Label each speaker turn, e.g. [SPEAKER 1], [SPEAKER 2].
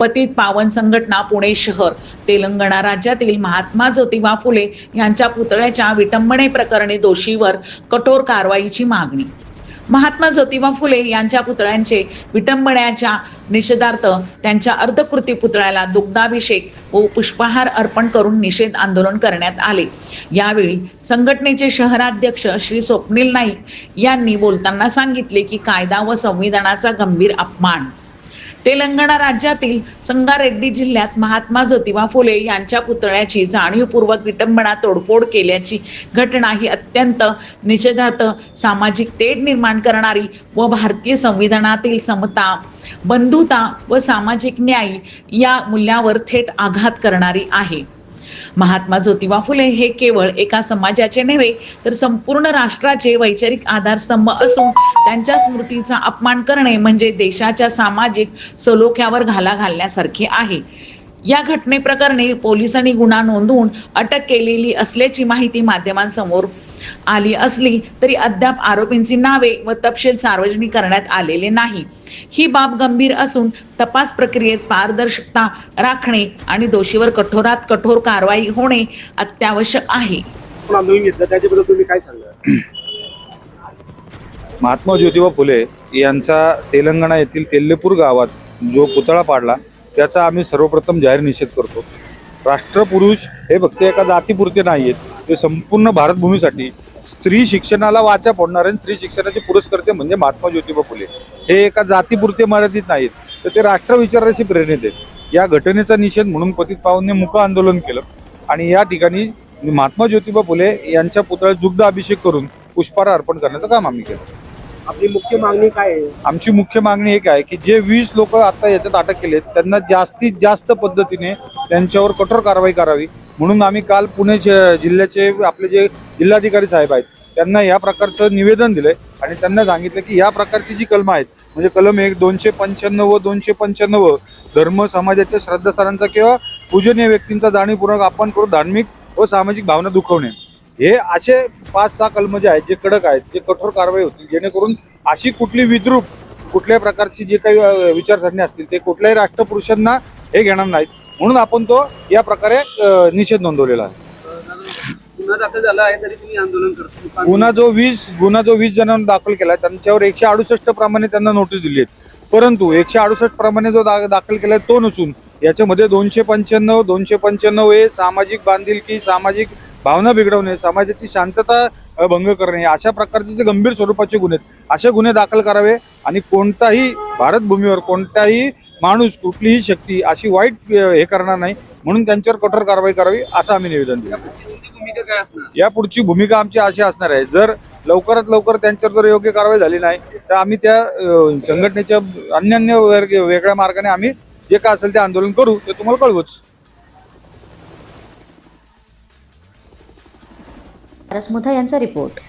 [SPEAKER 1] पतित पावन संघटना पुणे शहर तेलंगणा राज्यातील महात्मा ज्योतिबा फुले यांच्या पुतळ्याच्या विटंबने प्रकरणी दोषीवर कठोर कारवाईची मागणी. महात्मा ज्योतिबा फुले यांच्या पुतळ्यांचे विटंबण्याच्या निषेधार्थ त्यांच्या अर्धकृती पुतळ्याला दुग्धाभिषेक व पुष्पहार अर्पण करून निषेध आंदोलन करण्यात आले. यावेळी संघटनेचे शहराध्यक्ष श्री स्वप्नील नाईक यांनी बोलताना सांगितले की कायदा व संविधानाचा गंभीर अपमान तेलंगणा राज्यातील संगारेड्डी जिल्ह्यात महात्मा ज्योतिबा फुले यांच्या पुतळ्याची जाणीवपूर्वक विटंबना तोडफोड केल्याची घटना ही अत्यंत निषेधार्थ सामाजिक तेढ निर्माण करणारी व भारतीय संविधानातील समता बंधुता व सामाजिक न्याय या मूल्यावर थेट आघात करणारी आहे. महात्मा ज्योतिबा फुले हे केवळ एका समाजाचे नव्हे तर संपूर्ण राष्ट्राचे वैचारिक आधारस्तंभ असून त्यांच्या स्मृतीचा अपमान करणे म्हणजे देशाच्या सामाजिक सलोख्यावर घाला घालण्यासारखे आहे. या घटनेप्रकरणी पोलिसांनी गुन्हा नोंदवून अटक केलेली असल्याची माहिती माध्यमांसमोर आली असली तरी अद्याप आरोपींची नावे व तपशील सार्वजनिक करण्यात आलेले नाही. ही बाब गंभीर असून तपास प्रक्रियेत पारदर्शकता राखणे आणि दोषीवर कठोरात कठोर कारवाई होणे अत्यावश्यक आहे.
[SPEAKER 2] महात्मा ज्योतिबा फुले यांचा तेलंगणा येथील तेल्लेपूर गावात जो पुतळा पाडला त्याचा आम्ही सर्वप्रथम जाहीर निषेध करतो. राष्ट्रपुरुष हे फक्त एका जातीपुरते नाही आहेत ते संपूर्ण भारतभूमीसाठी स्त्री शिक्षणाला वाचा फोडणारे आणि स्त्री शिक्षणाचे पुरस्कर्ते म्हणजे महात्मा ज्योतिबा फुले. हे एका जातीपुरते मर्यादित नाहीत. तर ते राष्ट्र विचाराशी प्रेरणित आहेत. या घटनेचा निषेध म्हणून पतित पावनने मुक आंदोलन केलं आणि या ठिकाणी महात्मा ज्योतिबा फुले यांच्या पुतळ्यात दुग्ध अभिषेक करून पुष्पहार अर्पण करण्याचं काम आम्ही केलं.
[SPEAKER 3] आपली मुख्य मागणी काय आहे?
[SPEAKER 2] आमची मुख्य मागणी एक आहे की जे वीस लोक आता याच्यात अटक केलेत त्यांना जास्तीत जास्त पद्धतीने त्यांच्यावर कठोर कारवाई करावी. म्हणून आम्ही काल पुणे जिल्ह्याचे आपले जे जिल्हाधिकारी साहेब आहेत त्यांना या प्रकारचं निवेदन दिलंय आणि त्यांना सांगितलं की या प्रकारची जी कलम आहेत म्हणजे कलम एक दोनशे पंच्याण्णव व दोनशे पंच्याण्णव धर्म समाजाच्या श्रद्धास्थानांचा किंवा पूजनीय व्यक्तींचा जाणीवपूर्वक आपण करून धार्मिक व सामाजिक भावना दुखवणे. हे असे पाच सहा कलम जे आहेत जे कडक आहेत जे कठोर कारवाई होतील जेणेकरून अशी कुठली विद्रूप कुठल्याही प्रकारची जे काही विचारसरणी असतील ते कुठल्याही राष्ट्रपुरुषांना हे घेणार नाहीत. म्हणून आपण तो या प्रकारे निषेध नोंदवलेला आहे.
[SPEAKER 3] गुन्हा दाखल झाला आहे तरी तुम्ही आंदोलन करतो.
[SPEAKER 2] गुन्हा जो वीस गुन्हा जो वीस जणांना दाखल केला त्यांच्यावर एकशे अडुसष्ट प्रमाणे त्यांना नोटीस दिली आहे. परंतु एकशे अडुसष्ट प्रमाणे जो दा- दाखल केलाय तो नसून याच्यामध्ये दोनशे पंच्याण्णव दोनशे पंच्याण्णव हे सामाजिक बांधिलकी सामाजिक भावना बिघडवणे समाजाची शांतता भंग करणे अशा प्रकारचे जे गंभीर स्वरूपाचे गुन्हे आहेत असे गुन्हे दाखल करावे आणि कोणताही भारतभूमीवर कोणताही माणूस कुठलीही शक्ती अशी वाईट हे करणार नाही म्हणून त्यांच्यावर कठोर कारवाई करावी असं आम्ही निवेदन दिलं या पुढची भूमिका आमची अशी असणार आहे जर लवकरात लवकर त्यांच्यावर जर योग्य कारवाई झाली नाही तर आम्ही त्या संघटनेच्या अन्य अन्य वेगळ्या मार्गाने आम्ही जे काय असेल ते आंदोलन करू ते तुम्हाला कळवूच.
[SPEAKER 4] रसमुथा यांचा रिपोर्ट.